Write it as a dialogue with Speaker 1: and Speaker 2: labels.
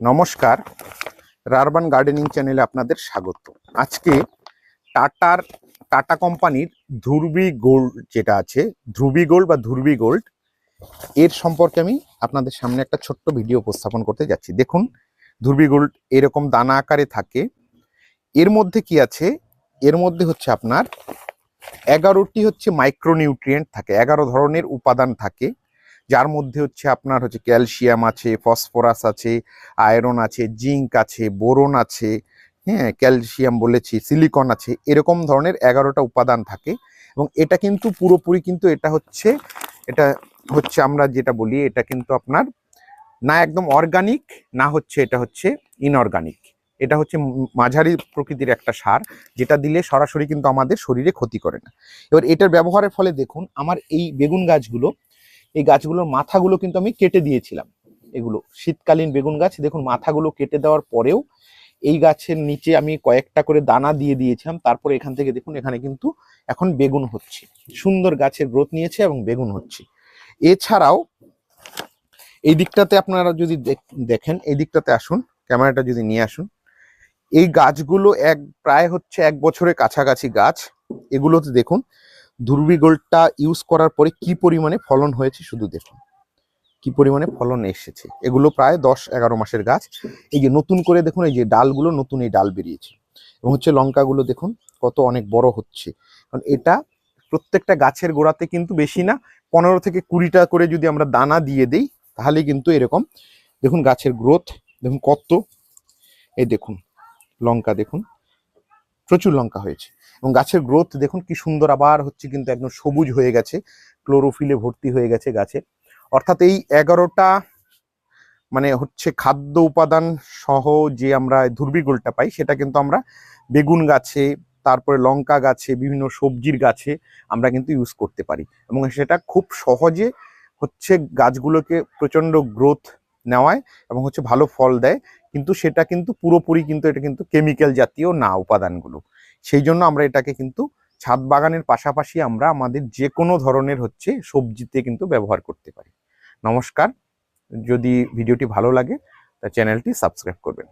Speaker 1: নমস্কার। রারবান গার্ডেনিং চ্যানেলে আপনাদের স্বাগত। আজকে টাটার, টাটা কোম্পানির ধ্রুবি গোল্ড যেটা আছে, ধ্রুবি গোল্ড বা ধ্রুবি গোল্ড, এর সম্পর্কে আমি আপনাদের সামনে একটা ছোট্ট ভিডিও উপস্থাপন করতে যাচ্ছি। দেখুন, ধ্রুবি গোল্ড এরকম দানা আকারে থাকে। এর মধ্যে কি আছে? এর মধ্যে হচ্ছে আপনার এগারোটি হচ্ছে মাইক্রোনিউট্রিয়েন্ট থাকে, এগারো ধরনের উপাদান থাকে। যার মধ্যে হচ্ছে আপনার হচ্ছে ক্যালসিয়াম আছে, ফসফরাস আছে, আয়রন আছে, জিঙ্ক আছে, বোরন আছে হ্যাঁ ক্যালসিয়াম বলেছি, সিলিকন আছে, এরকম ধরনের এগারোটা উপাদান থাকে। এবং এটা কিন্তু পুরোপুরি কিন্তু এটা হচ্ছে এটা হচ্ছে আমরা যেটা বলি, এটা কিন্তু আপনার না একদম অর্গানিক না হচ্ছে এটা হচ্ছে ইনঅর্গানিক এটা হচ্ছে মাঝারি প্রকৃতির একটা সার, যেটা দিলে সরাসরি কিন্তু আমাদের শরীরে ক্ষতি করে না। এবার এটার ব্যবহারের ফলে দেখুন, আমার এই বেগুন গাছগুলো এই গাছগুলোর মাথাগুলো কিন্তু আমি কেটে দিয়েছিলাম। এগুলো শীতকালীন বেগুন গাছ, দেখুন মাথাগুলো কেটে দেওয়ার পরেও এই গাছের নিচে আমি কয়েকটা করে দানা দিয়ে দিয়েছিলাম, তারপরে এখান থেকে দেখুন এখানে কিন্তু এখন বেগুন হচ্ছে। সুন্দর গাছের গ্রোথ নিয়েছে এবং বেগুন হচ্ছে। এছাড়াও এই দিকটাতে আপনারা যদি দেখ- দেখেন, এই দিকটাতে আসুন, ক্যামেরাটা যদি নিয়ে আসুন, এই গাছগুলো এক, প্রায় হচ্ছে এক বছরের কাছাকাছি গাছ। এগুলোতে দেখুন দুর্বি গোল্ডটা ইউজ করার পরে কি পরিমাণে ফলন হয়েছে শুধু দেখুন। কি পরিমাণে ফলন এসেছে। এগুলো প্রায় দশ এগারো মাসের গাছ। এই যে নতুন করে দেখুন, এই যে ডালগুলো নতুন এই ডাল বেরিয়েছে। এবং হচ্ছে লঙ্কাগুলো দেখুন, কত অনেক বড় হচ্ছে। কারণ এটা প্রত্যেকটা গাছের গোড়াতে কিন্তু বেশি না, পনেরো থেকে কুড়িটা করে যদি আমরা দানা দিয়ে দিই, তাহলে কিন্তু এরকম দেখুন গাছের গ্রোথ দেখুন কত। এই দেখুন, লঙ্কা দেখুন। প্রচুর লঙ্কা হয়েছে। এবং গাছের গ্রোথ দেখুন কি সুন্দর আবার হচ্ছে কিন্তু একদম সবুজ হয়ে গেছে। ক্লোরোফিলে ভর্তি হয়ে গেছে গাছে। অর্থাৎ এই এগারোটা মানে হচ্ছে খাদ্য উপাদান সহ যে আমরা ধুর্বিগুলটা পাই, সেটা কিন্তু আমরা বেগুন গাছে, তারপরে লঙ্কা গাছে, বিভিন্ন সবজির গাছে আমরা কিন্তু ইউজ করতে পারি। এবং সেটা খুব সহজে হচ্ছে গাছগুলোকে প্রচণ্ড গ্রোথ নেওয়ায় এবং হচ্ছে ভালো ফল দেয়। কিন্তু সেটা কিন্তু পুরোপুরি কিন্তু এটা কিন্তু কেমিক্যাল জাতীয় না উপাদানগুলো। সেই জন্য আমরা এটাকে কিন্তু ছাদ বাগানের পাশাপাশি আমরা আমাদের যে কোনো ধরনের হচ্ছে সবজিতে কিন্তু ব্যবহার করতে পারি। নমস্কার, যদি ভিডিওটি ভালো লাগে, তা চ্যানেলটি সাবস্ক্রাইব করবেন।